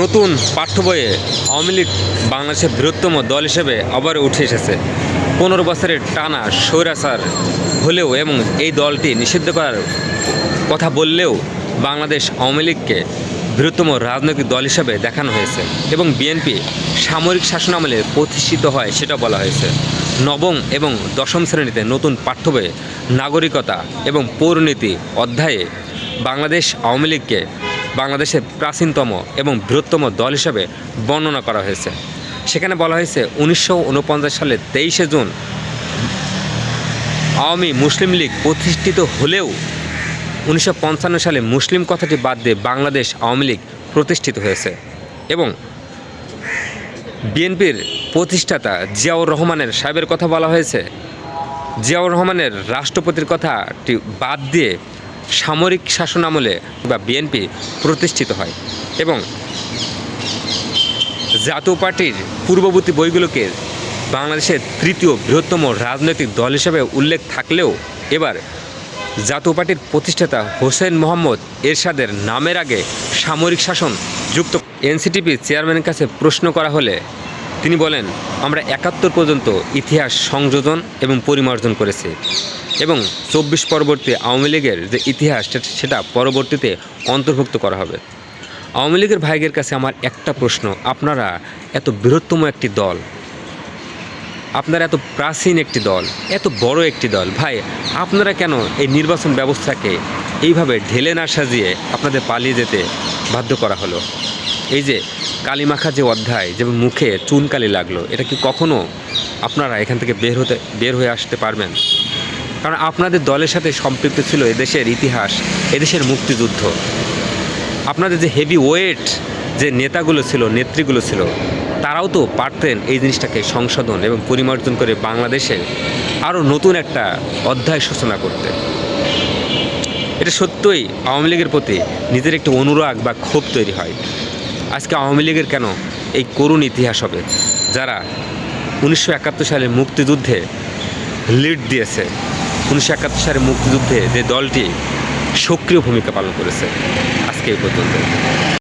নতুন পাঠ্য বইয়ে আওয়ামী লীগ বাংলাদেশের বৃহত্তম দল হিসেবে আবার উঠে এসেছে। পনেরো বছরের টানা স্বৈরাচার হলেও এবং এই দলটি নিষিদ্ধ করার কথা বললেও বাংলাদেশ আওয়ামী লীগকে বৃহত্তম রাজনৈতিক দল হিসাবে দেখানো হয়েছে এবং বিএনপি সামরিক শাসন আমলে প্রতিষ্ঠিত হয় সেটা বলা হয়েছে। নবম এবং দশম শ্রেণীতে নতুন পাঠ্য বইয়ে নাগরিকতা এবং পৌরনীতি অধ্যায়ে বাংলাদেশ আওয়ামী লীগকে বাংলাদেশের প্রাচীনতম এবং বৃহত্তম দল হিসেবে বর্ণনা করা হয়েছে। সেখানে বলা হয়েছে, উনিশশো ঊনপঞ্চাশ সালে তেইশে জুন আওয়ামী মুসলিম লীগ প্রতিষ্ঠিত হলেও উনিশশো পঞ্চান্ন সালে মুসলিম কথাটি বাদ দিয়ে বাংলাদেশ আওয়ামী লীগ প্রতিষ্ঠিত হয়েছে এবং বিএনপির প্রতিষ্ঠাতা জিয়াউর রহমানের সাহেবের কথা বলা হয়েছে। জিয়াউর রহমানের রাষ্ট্রপতির কথাটি বাদ দিয়ে সামরিক শাসন আমলে বা বিএনপি প্রতিষ্ঠিত হয় এবং জাতীয় পার্টির পূর্ববর্তী বইগুলোকে বাংলাদেশের তৃতীয় বৃহত্তম রাজনৈতিক দল হিসেবে উল্লেখ থাকলেও এবার জাতীয় পার্টির প্রতিষ্ঠাতা হোসেন মোহাম্মদ এরশাদের নামের আগে সামরিক শাসন যুক্ত এনসিটিপি চেয়ারম্যানের কাছে প্রশ্ন করা হলে তিনি বলেন, আমরা একাত্তর পর্যন্ত ইতিহাস সংযোজন এবং পরিমার্জন করেছি এবং চব্বিশ পরবর্তী আওয়ামী লীগের যে ইতিহাস, সেটা পরবর্তীতে অন্তর্ভুক্ত করা হবে। আওয়ামী লীগের ভাইদের কাছে আমার একটা প্রশ্ন, আপনারা এত বৃহত্তম একটি দল, আপনারা এত প্রাচীন একটি দল, এত বড় একটি দল, ভাই, আপনারা কেন এই নির্বাচন ব্যবস্থাকে এইভাবে ঢেলে না সাজিয়ে আপনাদের পালিয়ে যেতে বাধ্য করা হলো? এই যে কালিমাখা যে অধ্যায়, যে মুখে চুনকালি লাগল, এটা কি কখনো আপনারা এখান থেকে বের হতে, বের হয়ে আসতে পারবেন? কারণ আপনাদের দলের সাথে সম্পৃক্ত ছিল এদেশের ইতিহাস, এদেশের মুক্তিযুদ্ধ। আপনাদের যে হেভি ওয়েট যে নেতাগুলো ছিল, নেত্রীগুলো ছিল, তারাও তো পারতেন এই জিনিসটাকে সংশোধন এবং পরিমার্জন করে বাংলাদেশে আরও নতুন একটা অধ্যায় সূচনা করতে। এটা সত্যই আওয়ামী লীগের প্রতি নিজের একটি অনুরাগ বা ক্ষোভ তৈরি হয়। আজকে আওয়ামী লীগের কেন এই করুণ ইতিহাস হবে? যারা উনিশশো একাত্তর সালে মুক্তিযুদ্ধে লিড দিয়েছে, উনিশশো একাত্তর সালে মুক্তিযুদ্ধে যে দলটি সক্রিয় ভূমিকা পালন করেছে, আজকে এই পর্যন্ত